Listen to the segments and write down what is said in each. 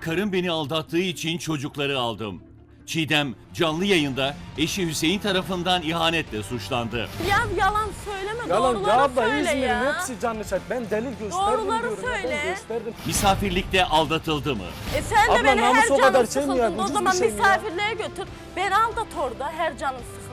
Karım beni aldattığı için çocukları aldım. Çiğdem canlı yayında eşi Hüseyin tarafından ihanetle suçlandı. Ya yalan söyleme Yalan doğruları ya abla söyle İzmir'in ya. hepsi canlı şahit. Ben delil gösterdim Doğruları diyorum. ya, söyle. Ben gösterdim. Misafirlikte aldatıldı mı? E sen de Abla, beni her namus o canım kadar şey mi ya? sıkıldığında o Ucuz bir zaman şey mi ya? misafirliğe götür. Beni aldat orada her canım sıkıldığında.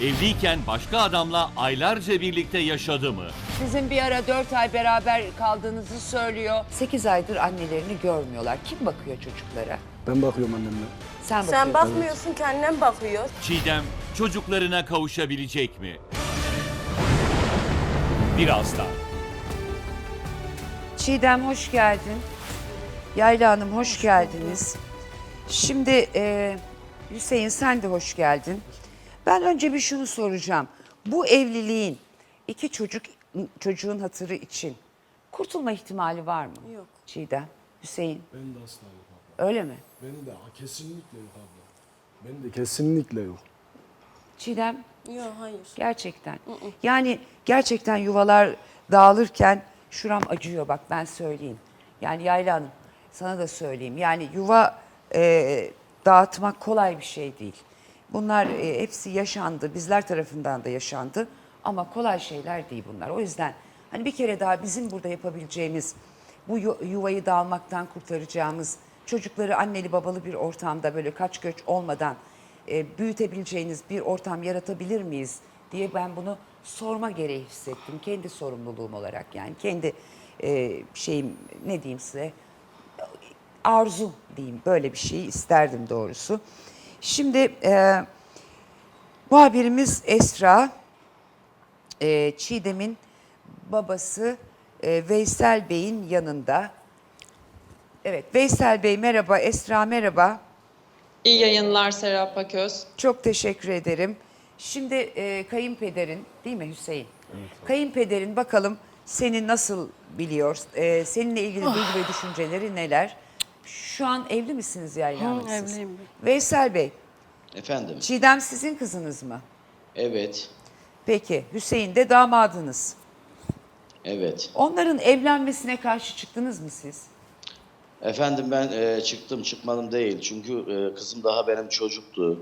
Evliyken başka adamla aylarca birlikte yaşadı mı? Sizin bir ara 4 ay beraber kaldığınızı söylüyor. 8 aydır annelerini görmüyorlar. Kim bakıyor çocuklara? Ben bakıyorum annemle. Sen bakıyorsun. Sen bakmıyorsun ki annem bakıyor. Çiğdem çocuklarına kavuşabilecek mi? Birazdan. Çiğdem hoş geldin. Yayla Hanım hoş geldiniz. Şimdi e, Hüseyin sen de hoş geldin. Ben önce bir şunu soracağım. Bu evliliğin iki çocuk çocuğun hatırı için kurtulma ihtimali var mı? Yok. Çiğdem, Hüseyin Ben de asla yok abla. öyle mi? Benim de kesinlikle yok abla. Benim de kesinlikle yok. Çiğdem Yok hayır. Gerçekten. Yani gerçekten yuvalar dağılırken şuram acıyor bak ben söyleyeyim. Yani Yayla Hanım sana da söyleyeyim. Yani yuva e, dağıtmak kolay bir şey değil. Bunlar e, hepsi yaşandı. Bizler tarafından da yaşandı. Ama kolay şeyler değil bunlar. O yüzden hani bir kere daha bizim burada yapabileceğimiz bu yu- yuvayı dağılmaktan kurtaracağımız çocukları anneli babalı bir ortamda böyle kaç göç olmadan e, büyütebileceğiniz bir ortam yaratabilir miyiz diye ben bunu sorma gereği hissettim. Kendi sorumluluğum olarak yani kendi e, şeyim ne diyeyim size arzu diyeyim böyle bir şeyi isterdim doğrusu. Şimdi e, muhabirimiz Esra e, Çiğdem'in babası e, Veysel Bey'in yanında. Evet Veysel Bey merhaba Esra merhaba. İyi yayınlar Serap Aköz. Çok teşekkür ederim. Şimdi e, kayınpederin değil mi Hüseyin? Kayınpederin bakalım seni nasıl biliyor? E, seninle ilgili duygu ve düşünceleri neler? Şu an evli misiniz Yayla Hanım siz? evliyim Veysel Bey, Efendim, Çiğdem sizin kızınız mı? evet, Peki, Hüseyin de damadınız. evet. Onların evlenmesine karşı çıktınız mı siz? Efendim ben e, çıktım çıkmadım değil. Çünkü e, kızım daha benim çocuktu.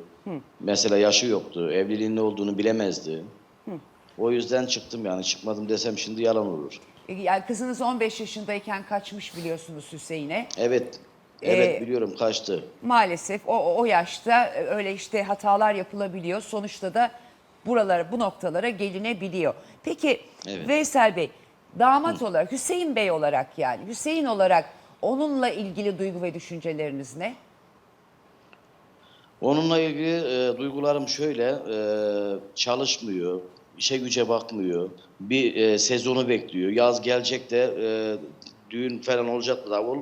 Mesela yaşı yoktu. Evliliğin ne olduğunu bilemezdi. O yüzden çıktım yani çıkmadım desem şimdi yalan olur. E, Yani kızınız 15 yaşındayken kaçmış biliyorsunuz Hüseyin'e. Evet, evet Ee, biliyorum kaçtı. maalesef o, o yaşta öyle işte hatalar yapılabiliyor. Sonuçta da buralara bu noktalara gelinebiliyor. Peki Evet. Veysel Bey damat olarak Hüseyin Bey olarak yani Hüseyin olarak onunla ilgili duygu ve düşünceleriniz ne? Onunla ilgili e, duygularım şöyle, e, çalışmıyor, işe güce bakmıyor, bir e, sezonu bekliyor. Yaz gelecek de e, düğün falan olacak da davul.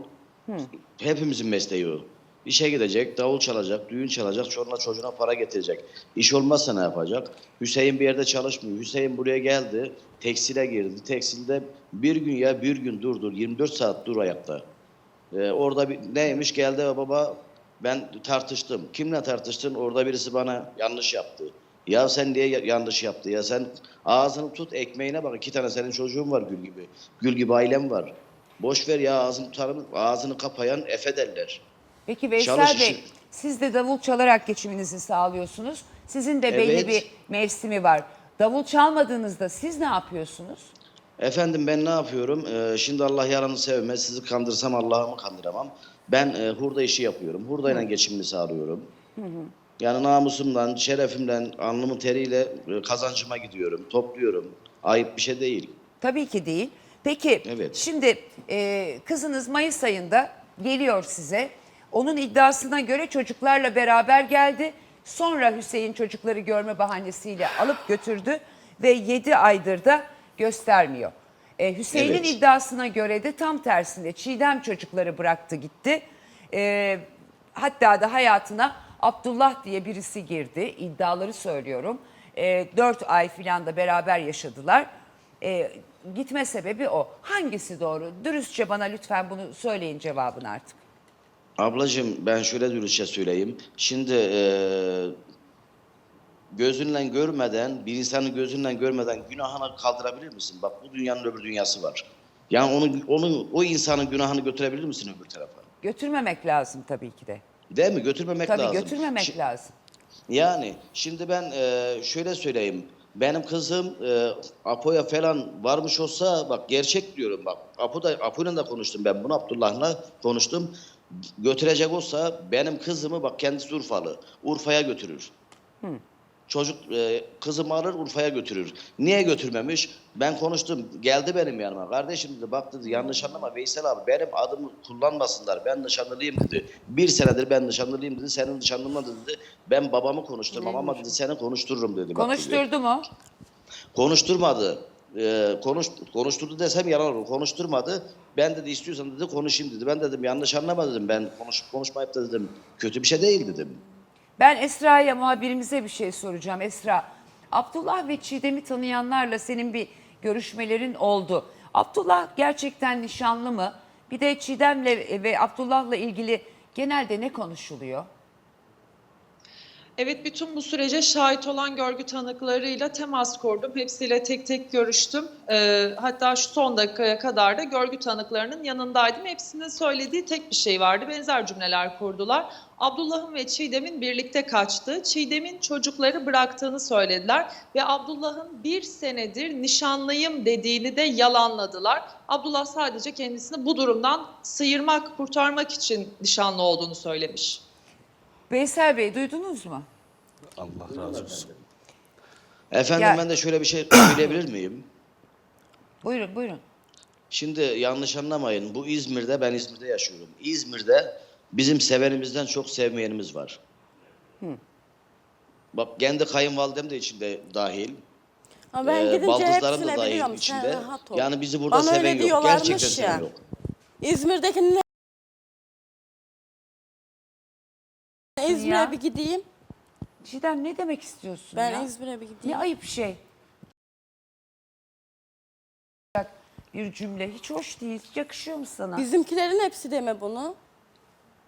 Hepimizin mesleği o. İşe gidecek, davul çalacak, düğün çalacak, çoluğuna çocuğuna para getirecek. İş olmazsa ne yapacak? Hüseyin bir yerde çalışmıyor. Hüseyin buraya geldi, tekstile girdi. Tekstilde bir gün ya bir gün dur dur, 24 saat dur ayakta. Ee, orada bir, neymiş geldi ve baba ben tartıştım. Kimle tartıştın? Orada birisi bana yanlış yaptı. Ya sen niye ya- yanlış yaptı? Ya sen ağzını tut ekmeğine bak. İki tane senin çocuğun var gül gibi. Gül gibi ailem var. Boş ver ya ağzını tutarım. Ağzını kapayan efe derler. Peki Veysel Çalış Bey işi- siz de davul çalarak geçiminizi sağlıyorsunuz. Sizin de belli Evet. bir mevsimi var. Davul çalmadığınızda siz ne yapıyorsunuz? Efendim ben ne yapıyorum? Ee, şimdi Allah yalanı sevmez. Sizi kandırsam Allah'ımı kandıramam. Ben e, hurda işi yapıyorum. Hurdayla geçimimi sağlıyorum. Yani namusumdan, şerefimden, alnımın teriyle e, kazancıma gidiyorum. Topluyorum. Ayıp bir şey değil. Tabii ki değil. Peki Evet. şimdi e, kızınız Mayıs ayında geliyor size. Onun iddiasına göre çocuklarla beraber geldi. Sonra Hüseyin çocukları görme bahanesiyle alıp götürdü ve 7 aydır da göstermiyor. E, Hüseyin'in Evet. iddiasına göre de tam tersinde Çiğdem çocukları bıraktı gitti. E, hatta da hayatına Abdullah diye birisi girdi. İddiaları söylüyorum. E, 4 ay filan da beraber yaşadılar. E, gitme sebebi o. Hangisi doğru? Dürüstçe bana lütfen bunu söyleyin cevabını artık. Ablacığım ben şöyle dürüstçe söyleyeyim. Şimdi e, gözünle görmeden, bir insanı gözünle görmeden günahını kaldırabilir misin? Bak bu dünyanın öbür dünyası var. Yani onu, onu o insanın günahını götürebilir misin öbür tarafa? Götürmemek lazım tabii ki de. Değil mi? Götürmemek Tabii lazım. götürmemek Şi- lazım. Yani şimdi ben e, şöyle söyleyeyim. Benim kızım e, Apo'ya falan varmış olsa bak gerçek diyorum bak. Apo da Apo'yla da konuştum ben bunu Abdullah'la konuştum. Götürecek olsa benim kızımı bak kendisi Urfalı. Urfa'ya götürür. Çocuk e, kızımı alır Urfa'ya götürür. Niye götürmemiş? Ben konuştum. Geldi benim yanıma. Kardeşim dedi bak dedi yanlış anlama Veysel abi benim adımı kullanmasınlar. Ben nişanlılıyım dedi. Bir senedir ben nişanlılıyım dedi. Senin nişanlınma dedi. Ben babamı konuşturmam ama dedi seni konuştururum dedi. Bak dedi. Konuşturdu mu? Konuşturmadı. Ee, konuş, konuşturdu desem yalan olur. Konuşturmadı. Ben dedi istiyorsan dedi konuşayım dedi. Ben dedim yanlış anlama dedim. Ben konuşup konuşmayıp da dedim. Kötü bir şey değil dedim. Ben Esra'ya muhabirimize bir şey soracağım. Esra, Abdullah ve Çiğdem'i tanıyanlarla senin bir görüşmelerin oldu. Abdullah gerçekten nişanlı mı? Bir de Çiğdem'le ve Abdullah'la ilgili genelde ne konuşuluyor? Evet bütün bu sürece şahit olan görgü tanıklarıyla temas kurdum. Hepsiyle tek tek görüştüm. Ee, hatta şu son dakikaya kadar da görgü tanıklarının yanındaydım. Hepsinin söylediği tek bir şey vardı. Benzer cümleler kurdular. Abdullah'ın ve Çiğdem'in birlikte kaçtığı, Çiğdem'in çocukları bıraktığını söylediler. Ve Abdullah'ın bir senedir nişanlıyım dediğini de yalanladılar. Abdullah sadece kendisini bu durumdan sıyırmak, kurtarmak için nişanlı olduğunu söylemiş. Veysel Bey duydunuz mu? Allah razı olsun. Efendim Ya- ben de şöyle bir şey söyleyebilir miyim? Buyurun buyurun. Şimdi yanlış anlamayın. Bu İzmir'de ben İzmir'de yaşıyorum. İzmir'de bizim sevenimizden çok sevmeyenimiz var. Bak kendi kayınvalidem de içinde dahil. Ama ben Ee, gidince baldızlarım da dahil biliyorum. içinde. Sen rahat ol. Yani bizi burada Bana seven öyle yok. diyorlarmış Gerçekten seven ya. yok. İzmir'e Ya. bir gideyim. Çiğdem ne demek istiyorsun Ben ya? İzmir'e bir Ne gideyim. ayıp şey. Bir cümle hiç hoş değil. Yakışıyor mu sana? Bizimkilerin hepsi deme bunu.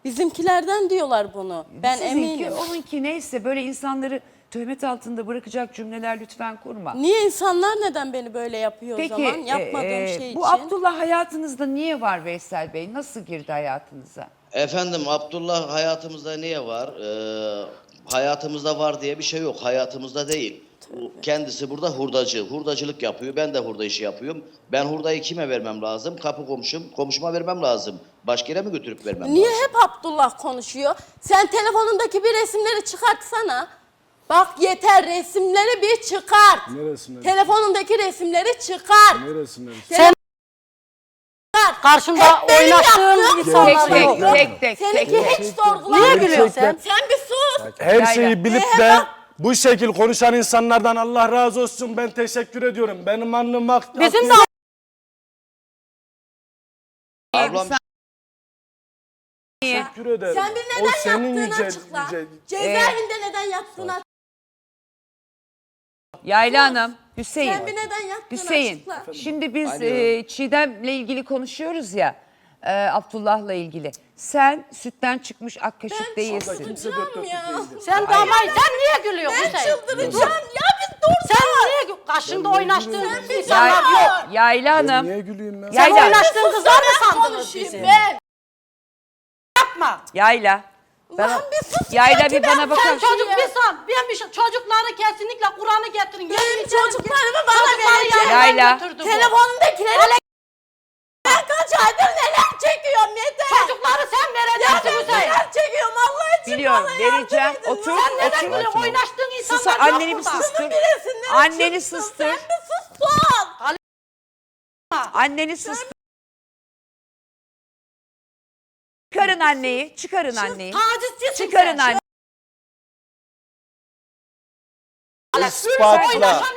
Bizimkilerden diyorlar bunu. Ben Sizinki, eminim. Onunki neyse böyle insanları töhmet altında bırakacak cümleler lütfen kurma. Niye insanlar neden beni böyle yapıyor Peki o zaman? Yapmadığım e, şey bu için. Abdullah hayatınızda niye var Veysel Bey? Nasıl girdi hayatınıza? Efendim Abdullah hayatımızda niye var? Ee, hayatımızda var diye bir şey yok. Hayatımızda değil. O Kendisi burada hurdacı. Hurdacılık yapıyor. Ben de hurda işi yapıyorum. Ben hurdayı kime vermem lazım? Kapı komşum. Komşuma vermem lazım. Başka yere mi götürüp vermem Niye lazım? hep Abdullah konuşuyor? Sen telefonundaki bir resimleri çıkartsana. Bak yeter resimleri bir çıkart. Ne resimleri? Telefonundaki resimleri çıkart. Ne resimleri? Sen Karşımda Hep benim oynattığım yaptığım Tek insanlar tek yok. tek tek tek. Seninki hiç sorgulamıyor. Niye gülüyorsun sen? Bir sus. Her şeyi bilip de bak- bu şekil konuşan insanlardan Allah razı olsun. Ben teşekkür ediyorum. Benim annem hak- Bizim de Ablam teşekkür ederim. Sen bir O neden senin yaptığını yüce- açıkla. yüce- Cezaevinde neden yattığını Yayla Hanım, Hüseyin. Sen bir neden yattığını Hüseyin, açıkla. şimdi biz e, Çiğdem'le ilgili konuşuyoruz ya, e, Abdullah'la ilgili. Sen sütten çıkmış ak kaşık değilsin. Kimse dört dörtlük ya. değildir. Sen de ama sen niye gülüyorsun Ben Hüseyin? çıldıracağım. Ya bir dur. Sen niye gü- karşında oynaştığın Yay- insanlar yok? Yayla Ben Hanım, niye güleyim ya? Ya- Sen Yayla. oynaştığın kızlar mı Ben sandınız konuşayım bizi? ben. Yapma. Yayla. Bana, Lan bir sus Yayla ya, bir ben- bana bakar Sen mısın? çocuk bir san. Ben bir şey, çocukları kesinlikle Kur'an'ı getirin. Benim çocuklarımı bana vereceksin. Yayla. Telefonundakileri ben kaç aydır neler çekiyorum yeter. Çocukları sen vereceksin Hüseyin. Neler çekiyorum Biliyorum, bana yardım vereceğim. edin. Otur, Sen Neden otur. böyle oynaştığın Sus, insanlar yok anneni bir burada? sustur. Bir resimleri Anneni çıksın, sustur. Sen bir sussun. Anneni sustur. Çıkarın anneyi, çıkarın anneyi. Tacizcisin Çıkarın sen. anneyi. İspatla. Oynaşan